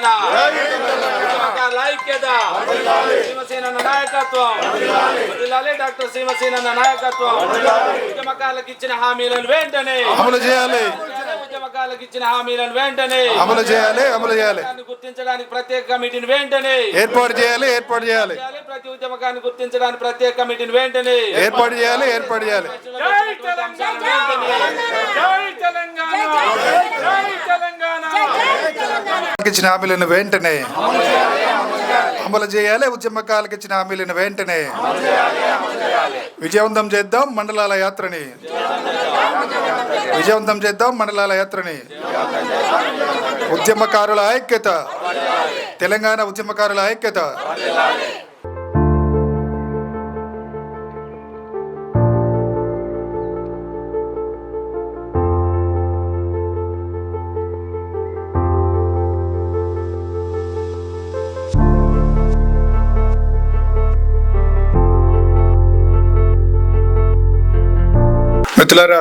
తెలంగాణ. ఉద్యమకారుల ఐక్యత శివసేన నాయకత్వం. వదిలాలి డాక్టర్ శివసేన నాయకత్వం. ఉద్యమకారులకు ఇచ్చిన హామీలను వెంటనే అమలు చేయాలి. ఇచ్చిన హామీలను వెంటనే అమలు చేయాలి అమలు చేయాలి. గుర్తించడానికి ప్రత్యేక కమిటీని వెంటనే ఏర్పాటు చేయాలి ఏర్పాటు చేయాలి. ప్రతి ఉద్యమకాన్ని గుర్తించడానికి ప్రత్యేక కమిటీని వెంటనే ఏర్పాటు చేయాలి ఏర్పాటు చేయాలి. జై తెలంగాణ జై తెలంగాణ. జై తెలంగాణ ఇచ్చిన హామీలను వెంటనే అమలు చేయాలి ఉద్యమకాలకు ఇచ్చిన హామీలను వెంటనే విజయవంతం చేద్దాం మండలాల యాత్రని. విజయవంతం చేద్దాం మండలాల యాత్రని. ఉద్యమకారుల ఐక్యత. తెలంగాణ ఉద్యమకారుల ఐక్యత. మిత్రులారా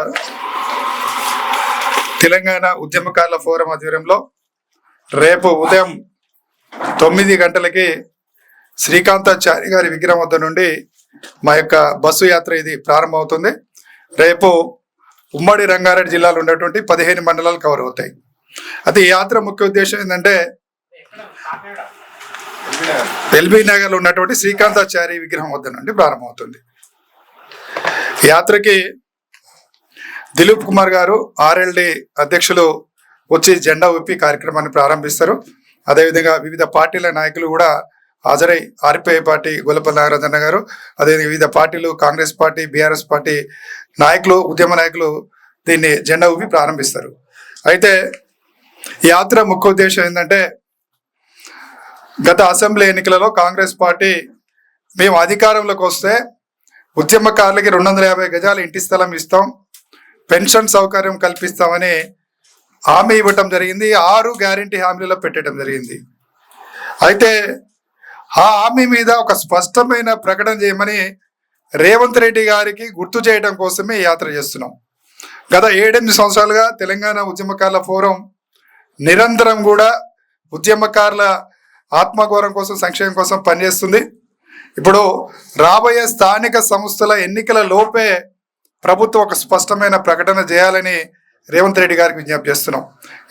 తెలంగాణ ఉద్యమకారుల ఫోరం ఆధ్వర్యంలో రేపు ఉదయం తొమ్మిది గంటలకి శ్రీకాంతాచారి గారి విగ్రహం వద్ద నుండి మా యొక్క బస్సు యాత్ర ఇది ప్రారంభమవుతుంది. రేపు ఉమ్మడి రంగారెడ్డి జిల్లాలో ఉన్నటువంటి పదిహేను మండలాలు కవర్ అవుతాయి. అయితే ఈ యాత్ర ముఖ్య ఉద్దేశం ఏంటంటే ఎల్బీ నగర్లో ఉన్నటువంటి శ్రీకాంతాచారి విగ్రహం వద్ద నుండి ప్రారంభమవుతుంది. యాత్రకి దిలీప్ కుమార్ గారు ఆర్ఎల్డి అధ్యక్షులు వచ్చి జెండా ఊపి కార్యక్రమాన్ని ప్రారంభిస్తారు. అదేవిధంగా వివిధ పార్టీల నాయకులు కూడా హాజరై ఆర్పిఐ పార్టీ గొల్లపల్లి నాగరాజన్న గారు అదేవిధంగా వివిధ పార్టీలు కాంగ్రెస్ పార్టీ బీఆర్ఎస్ పార్టీ నాయకులు ఉద్యమ నాయకులు దీన్ని జెండా ఊపి ప్రారంభిస్తారు. అయితే యాత్ర ముఖ్య ఉద్దేశం ఏంటంటే గత అసెంబ్లీ ఎన్నికలలో కాంగ్రెస్ పార్టీ మేము అధికారంలోకి వస్తే ఉద్యమకారులకి రెండు వందల యాభై గజాల ఇంటి స్థలం ఇస్తాం. పెన్షన్ సౌకర్యం కల్పిస్తామని హామీ ఇవ్వటం జరిగింది. ఆరు గ్యారంటీ హామీలలో పెట్టడం జరిగింది. అయితే ఆ హామీ మీద ఒక స్పష్టమైన ప్రకటన చేయమని రేవంత్ రెడ్డి గారికి గుర్తు చేయడం కోసమే యాత్ర చేస్తున్నాం. గత ఏడెనిమిది సంవత్సరాలుగా తెలంగాణ ఉద్యమకారుల ఫోరం నిరంతరం కూడా ఉద్యమకారుల ఆత్మగౌరవం కోసం సంక్షేమం కోసం పనిచేస్తుంది. ఇప్పుడు రాబోయే స్థానిక సంస్థల ఎన్నికల లోపే ప్రభుత్వం ఒక స్పష్టమైన ప్రకటన చేయాలని రేవంత్ రెడ్డి గారికి విజ్ఞప్తి చేస్తున్నాం.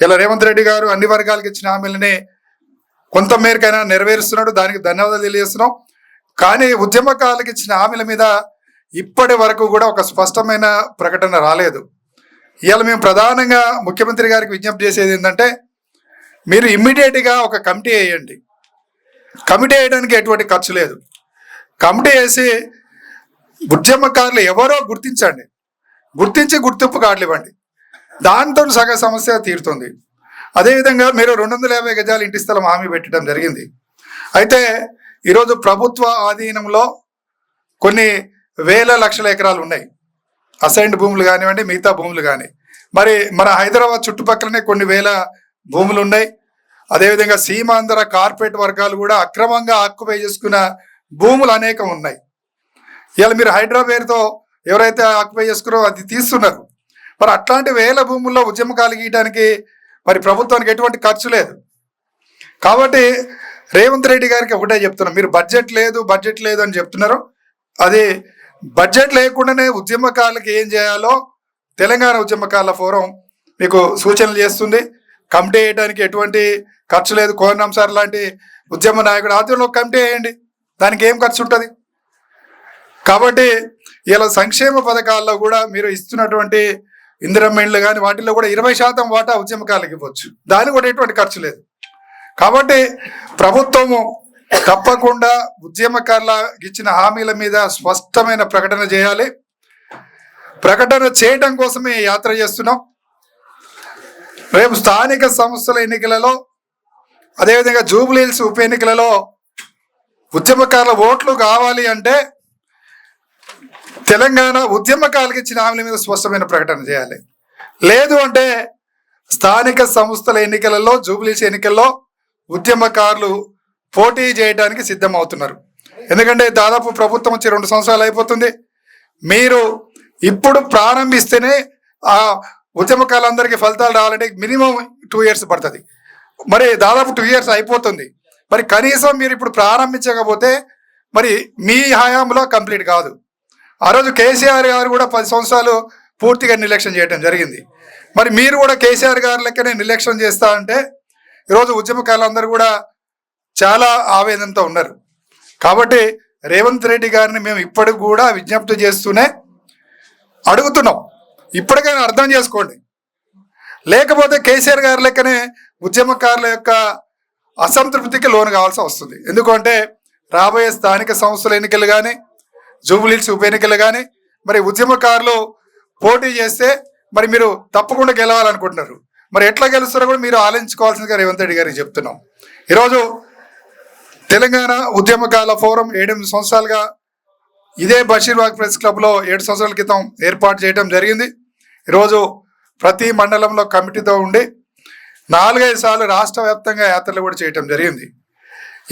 ఇలా రేవంత్ రెడ్డి గారు అన్ని వర్గాలకు ఇచ్చిన హామీలని కొంత మేరకైనా నెరవేరుస్తున్నాడు. దానికి ధన్యవాదాలు తెలియజేస్తున్నాం. కానీ ఉద్యమకారులకు ఇచ్చిన హామీల మీద ఇప్పటి వరకు కూడా ఒక స్పష్టమైన ప్రకటన రాలేదు. ఇవాళ మేము ప్రధానంగా ముఖ్యమంత్రి గారికి విజ్ఞప్తి చేసేది ఏంటంటే మీరు ఇమ్మీడియట్గా ఒక కమిటీ వేయండి. కమిటీ వేయడానికి ఎటువంటి ఖర్చు లేదు. కమిటీ వేసి ఉద్యమకారులు ఎవరో గుర్తించండి. గుర్తించి గుర్తింపు కార్డులు ఇవ్వండి. దాంతో సగ సమస్య తీరుతుంది. అదేవిధంగా మీరు రెండు వందల యాభై గజాల ఇంటి స్థలం హామీ పెట్టడం జరిగింది. అయితే ఈరోజు ప్రభుత్వ ఆధీనంలో కొన్ని వేల లక్షల ఎకరాలు ఉన్నాయి. అసైన్డ్ భూములు కానివ్వండి మిగతా భూములు కానీ. మరి మన హైదరాబాద్ చుట్టుపక్కలనే కొన్ని వేల భూములు ఉన్నాయి. అదేవిధంగా సీమాంధ్ర కార్పొరేట్ వర్గాలు కూడా అక్రమంగా ఆక్యుపై చేసుకున్న భూములు అనేకం ఉన్నాయి. ఇలా మీరు హైదరాబాద్తో ఎవరైతే ఆక్యుపై చేసుకున్నారో అది తీస్తున్నారు. మరి అట్లాంటి వేల భూముల్లో ఉద్యమకాలు గీయడానికి మరి ప్రభుత్వానికి ఎటువంటి ఖర్చు లేదు. కాబట్టి రేవంత్ రెడ్డి గారికి ఒకటే చెప్తున్నాం మీరు బడ్జెట్ లేదు బడ్జెట్ లేదు అని చెప్తున్నారు. అది బడ్జెట్ లేకుండానే ఉద్యమకాలకి ఏం చేయాలో తెలంగాణ ఉద్యమకాల ఫోరం మీకు సూచనలు చేస్తుంది. కమిటీ వేయడానికి ఎటువంటి ఖర్చు లేదు. కోరణం సార్ లాంటి ఉద్యమ నాయకుడు ఆధ్వర్యంలో కమిటీ వేయండి. దానికి ఏం ఖర్చు ఉంటుంది? కాబట్టి ఇలా సంక్షేమ పథకాల్లో కూడా మీరు ఇస్తున్నటువంటి ఇందిరమ్మిళ్ళు కానీ వాటిల్లో కూడా ఇరవై శాతం వాటా ఉద్యమకాలకు ఇవ్వచ్చు. దానికి కూడా ఎటువంటి ఖర్చు లేదు. కాబట్టి ప్రభుత్వము తప్పకుండా ఉద్యమకారుల ఇచ్చిన హామీల మీద స్పష్టమైన ప్రకటన చేయాలి. ప్రకటన చేయడం కోసమే యాత్ర చేస్తున్నాం. రేపు స్థానిక సంస్థల ఎన్నికలలో అదేవిధంగా జూబ్లీహిల్స్ ఉప ఎన్నికలలో ఉద్యమకారుల ఓట్లు కావాలి అంటే తెలంగాణ ఉద్యమకాలకి ఇచ్చిన హామీల మీద స్పష్టమైన ప్రకటన చేయాలి. లేదు అంటే స్థానిక సంస్థల ఎన్నికలలో జూబ్లీస్ ఎన్నికల్లో ఉద్యమకారులు పోటీ చేయడానికి సిద్ధం అవుతున్నారు ఎందుకంటే దాదాపు ప్రభుత్వం వచ్చి రెండు సంవత్సరాలు అయిపోతుంది. మీరు ఇప్పుడు ప్రారంభిస్తేనే ఆ ఉద్యమకాలందరికీ ఫలితాలు రావాలంటే మినిమం టూ ఇయర్స్ పడుతుంది. మరి దాదాపు టూ ఇయర్స్ అయిపోతుంది. మరి కనీసం మీరు ఇప్పుడు ప్రారంభించకపోతే మరి మీ హయాంలో కంప్లీట్ కాదు. ఆ రోజు కేసీఆర్ గారు కూడా పది సంవత్సరాలు పూర్తిగా నిర్లక్ష్యం చేయడం జరిగింది. మరి మీరు కూడా కేసీఆర్ గారి లెక్కనే నిర్లక్ష్యం చేస్తా అంటే ఈరోజు ఉద్యమకారులందరూ కూడా చాలా ఆవేదనతో ఉన్నారు. కాబట్టి రేవంత్ రెడ్డి గారిని మేము ఇప్పటికి కూడా విజ్ఞప్తి చేస్తూనే అడుగుతున్నాం. ఇప్పటికైనా అర్థం చేసుకోండి. లేకపోతే కేసీఆర్ గారి లెక్కనే ఉద్యమకారుల యొక్క అసంతృప్తికి లోను కావాల్సి వస్తుంది. ఎందుకంటే రాబోయే స్థానిక సంస్థల ఎన్నికలు కానీ జూబ్లీహిల్స్ ఉప ఎన్నికలు కానీ మరి ఉద్యమకారులు పోటీ చేస్తే మరి మీరు తప్పకుండా గెలవాలనుకుంటున్నారు. మరి ఎట్లా గెలుస్తారో కూడా మీరు ఆలోచించుకోవాల్సిందిగా రేవంత్ రెడ్డి గారికి చెప్తున్నాం. ఈరోజు తెలంగాణ ఉద్యమకాల ఫోరం ఏడెనిమిది సంవత్సరాలుగా ఇదే బషీర్బాగ్ ప్రెస్ క్లబ్లో ఏడు సంవత్సరాల క్రితం ఏర్పాటు చేయడం జరిగింది. ఈరోజు ప్రతి మండలంలో కమిటీతో ఉండి నాలుగైదు సార్లు రాష్ట్ర వ్యాప్తంగా యాత్రలు కూడా చేయటం జరిగింది.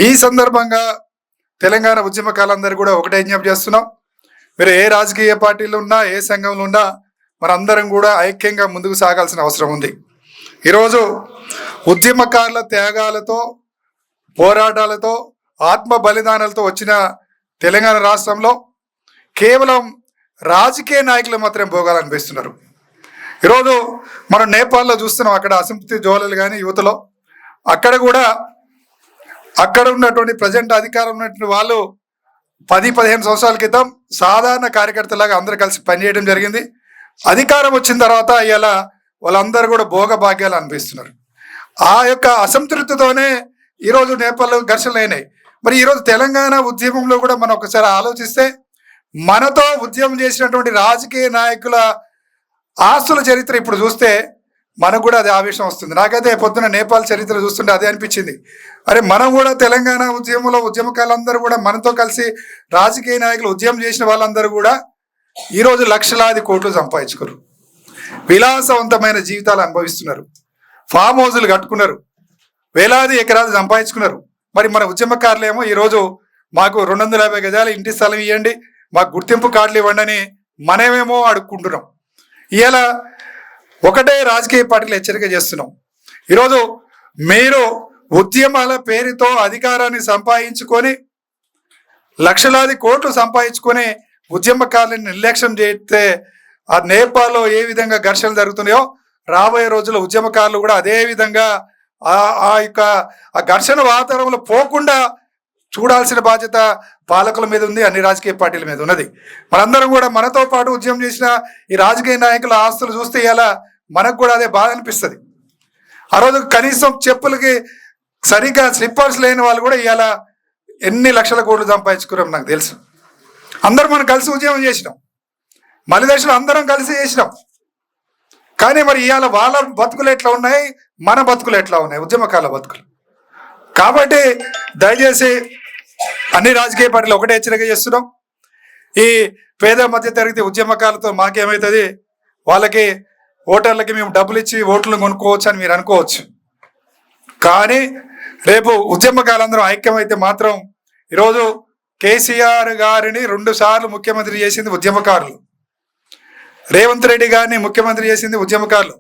ఈ సందర్భంగా తెలంగాణ ఉద్యమకాలందరూ కూడా ఒకటే విజ్ఞప్తి చేస్తున్నాం. మీరు ఏ రాజకీయ పార్టీలు ఉన్నా ఏ సంఘంలో ఉన్నా మనందరం కూడా ఐక్యంగా ముందుకు సాగాల్సిన అవసరం ఉంది. ఈరోజు ఉద్యమకారుల త్యాగాలతో పోరాటాలతో ఆత్మ బలిదానాలతో వచ్చిన తెలంగాణ రాష్ట్రంలో కేవలం రాజకీయ నాయకులు మాత్రం భోగాలనిపిస్తున్నారు ఈరోజు మనం నేపాల్లో చూస్తున్నాం అక్కడ అసంతృప్తి జోలలు కానీ యువతలో. అక్కడ కూడా అక్కడ ఉన్నటువంటి ప్రజెంట్ అధికారం ఉన్నటువంటి వాళ్ళు పది పదిహేను సంవత్సరాల క్రితం సాధారణ కార్యకర్తలాగా అందరూ కలిసి పనిచేయడం జరిగింది. అధికారం వచ్చిన తర్వాత ఇలా వాళ్ళందరూ కూడా భోగభాగ్యాలు అనిపిస్తున్నారు ఆ యొక్క అసంతృప్తితోనే ఈరోజు నేపాల్లో ఘర్షణలు అయినాయి. మరి ఈరోజు తెలంగాణ ఉద్యమంలో కూడా మనం ఒకసారి ఆలోచిస్తే మనతో ఉద్యమం చేసినటువంటి రాజకీయ నాయకుల ఆస్తుల చరిత్ర ఇప్పుడు చూస్తే మనకు కూడా అదే ఆవేశం వస్తుంది. నాకైతే పొద్దున నేపాల్ చరిత్ర చూస్తుంటే అదే అనిపించింది. అరే మనం కూడా తెలంగాణ ఉద్యమంలో ఉద్యమకాలందరూ కూడా మనతో కలిసి రాజకీయ నాయకులు ఉద్యమం చేసిన వాళ్ళందరూ కూడా ఈరోజు లక్షలాది కోట్లు సంపాదించుకోరు విలాసవంతమైన జీవితాలు అనుభవిస్తున్నారు. ఫామ్ హౌజులు కట్టుకున్నారు. వేలాది ఎకరాలు సంపాదించుకున్నారు. మరి మన ఉద్యమకారులేమో ఈరోజు మాకు రెండు వందల యాభై గజాలు ఇంటి స్థలం ఇవ్వండి మాకు గుర్తింపు కార్డులు ఇవ్వండి అని మనమేమో అడుక్కుంటున్నాం. ఇలా ఒకటే రాజకీయ పార్టీలు హెచ్చరిక చేస్తున్నాం. ఈరోజు మీరు ఉద్యమాల పేరుతో అధికారాన్ని సంపాదించుకొని లక్షలాది కోట్లు సంపాదించుకొని ఉద్యమకారులను నిర్లక్ష్యం చేస్తే ఆ నేపాల్లో ఏ విధంగా ఘర్షణలు జరుగుతున్నాయో రాబోయే రోజుల్లో ఉద్యమకారులు కూడా అదే విధంగా ఆ ఆ యొక్క ఆ ఘర్షణ వాతావరణంలో పోకుండా చూడాల్సిన బాధ్యత పాలకుల మీద ఉంది అన్ని రాజకీయ పార్టీల మీద ఉన్నది. మనందరం కూడా మనతో పాటు ఉద్యమం చేసిన ఈ రాజకీయ నాయకుల ఆస్తులు చూస్తే ఇలా మనకు కూడా అదే బాధ అనిపిస్తుంది. ఆ రోజు కనీసం చెప్పులకి సరిగ్గా స్లిప్పర్స్ లేని వాళ్ళు కూడా ఇవాళ ఎన్ని లక్షల కోట్లు సంపాదించుకున్నాం నాకు తెలుసు. అందరం మనం కలిసి ఉద్యమం చేసినాం. మలిదశలు అందరం కలిసి చేసినాం. కానీ మరి ఇవాళ వాళ్ళ బతుకులు ఎట్లా ఉన్నాయి? మన బతుకులు ఎట్లా ఉన్నాయి? ఉద్యమకాల బతుకులు. కాబట్టి దయచేసి అన్ని రాజకీయ పార్టీలు ఒకటే హెచ్చరిక చేస్తున్నాం. ఈ పేద మధ్య తరగతి ఉద్యమకాలతో మాకేమవుతుంది వాళ్ళకి ఓటర్లకి మేము డబ్బులు ఇచ్చి ఓట్లు కొనుక్కోవచ్చు అని మీరు అనుకోవచ్చు. కానీ రేపు ఉద్యమకాలందరం ఐక్యమైతే మాత్రం ఈరోజు కేసీఆర్ గారిని రెండు సార్లు ముఖ్యమంత్రి చేసింది ఉద్యమకారులు. రేవంత్ రెడ్డి గారిని ముఖ్యమంత్రి చేసింది ఉద్యమకారులు.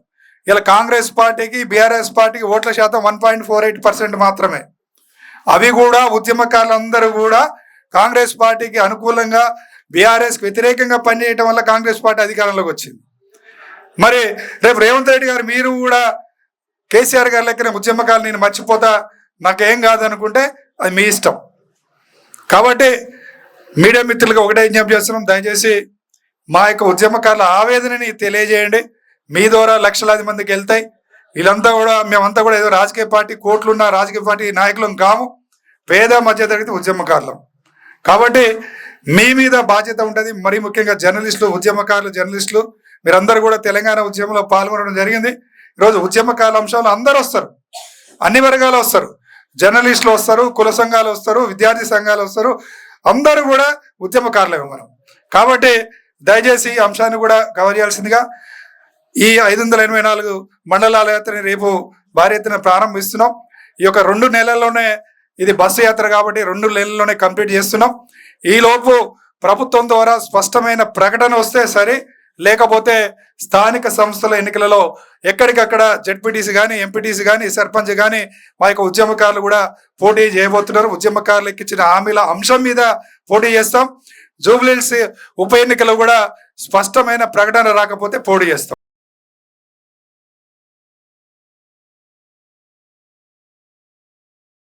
ఇలా కాంగ్రెస్ పార్టీకి బీఆర్ఎస్ పార్టీకి ఓట్ల శాతం one point four eight percent మాత్రమే. అవి కూడా ఉద్యమకారులందరూ కూడా కాంగ్రెస్ పార్టీకి అనుకూలంగా బీఆర్ఎస్కి వ్యతిరేకంగా పనిచేయటం వల్ల కాంగ్రెస్ పార్టీ అధికారంలోకి వచ్చింది. మరి రేపు రేవంత్ రెడ్డి గారు మీరు కూడా కేసీఆర్ గారి లెక్కన ఉద్యమకాలు నేను మర్చిపోతా నాకేం కాదనుకుంటే అది మీ ఇష్టం. కాబట్టి మీడియా మిత్రులకు ఒకటే విజ్ఞప్తి చేస్తున్నాం దయచేసి మా యొక్క ఉద్యమకారుల ఆవేదనని తెలియజేయండి. మీ ద్వారా లక్షలాది మందికి వెళ్తాయి. వీళ్ళంతా కూడా మేమంతా కూడా ఏదో రాజకీయ పార్టీ కోట్లున్న రాజకీయ పార్టీ నాయకులం కాము. పేద మధ్యతరగతి ఉద్యమకారులం. కాబట్టి మీ మీద బాధ్యత ఉంటుంది. మరీ ముఖ్యంగా జర్నలిస్టులు ఉద్యమకారులు జర్నలిస్టులు. మీరందరూ కూడా తెలంగాణ ఉద్యమంలో పాల్గొనడం జరిగింది. ఈరోజు ఉద్యమకాల అంశంలో అందరూ వస్తారు. అన్ని వర్గాలు వస్తారు. జర్నలిస్టులు వస్తారు కుల సంఘాలు వస్తారు విద్యార్థి సంఘాలు వస్తారు. అందరూ కూడా ఉద్యమకారులే మనం. కాబట్టి దయచేసి ఈ అంశాన్ని కూడా కవర్ చేయాల్సిందిగా ఈ ఐదు వందల ఎనభై నాలుగు మండలాల యాత్రని రేపు భారీ ఎత్తున ప్రారంభిస్తున్నాం. ఈ యొక్క రెండు నెలల్లోనే ఇది బస్సు యాత్ర కాబట్టి రెండు నెలల్లోనే కంప్లీట్ చేస్తున్నాం. ఈలోపు ప్రభుత్వం ద్వారా స్పష్టమైన ప్రకటన వస్తే సరే లేకపోతే స్థానిక సంస్థల ఎన్నికలలో ఎక్కడికక్కడ జడ్పీటీసీ కానీ ఎంపీటీసీ కానీ సర్పంచ్ కానీ మా యొక్క ఉద్యమకారులు కూడా పోటీ చేయబోతున్నారు. ఉద్యమకారులకు ఇచ్చిన హామీల అంశం మీద పోటీ చేస్తాం. జూబ్లీల్స్ ఉప ఎన్నికలు కూడా స్పష్టమైన ప్రకటన రాకపోతే పోటీ చేస్తాం.